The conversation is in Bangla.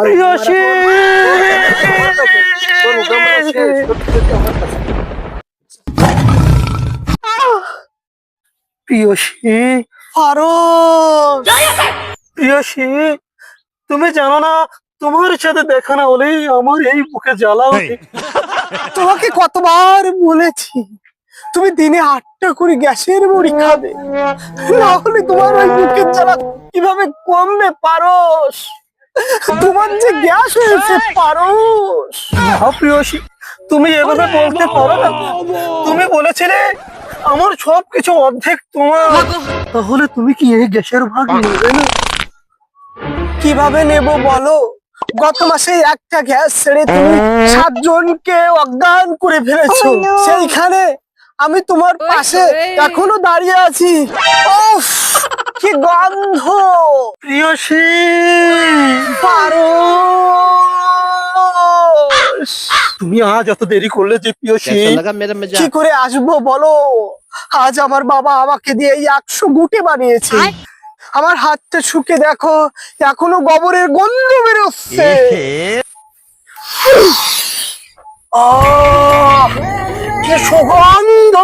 আমার প্রিয়সী ফারুক! প্রিয়সী তুমি জানো না তোমার সাথে দেখা না হলেই আমার এই বুকে জ্বালা ওঠে। তোমাকে কতবার বলেছি তুমি দিনে আটটা করে গ্যাসের মুড়ি খাবে। না হলে তোমার ওই বুকের জ্বালা কীভাবে কমবে পারস? তোমার যে গ্যাস হয়েছে পারস না প্রিয়সী তুমি এভাবে বলতে পারো না। তুমি বলেছিলে আমার সব কিছু অর্ধেক তোমার। তাহলে তুমি কি এই গ্যাসের ভাগ নেবে না? কীভাবে নেব বলো? গত মাসে একটা গ্যাস ছেড়ে তুমি সাতজনকে অজ্ঞান করে ফেলেছো। সেইখানে আমি তোমার পাশে এখনও দাঁড়িয়ে আছি। উফ, কি গন্ধ! প্রিয়সী তুমি আজ এত দেরি করলে যে প্রিয় কি করে আসব বলো? আজ আমার বাবা আমাকে দিয়ে এই একশো গুটে বানিয়েছে। আমার হাতটা শুকে দেখো এখনও গোবরের গন্ধ বেরোচ্ছে। ও কে সুগন্ধ!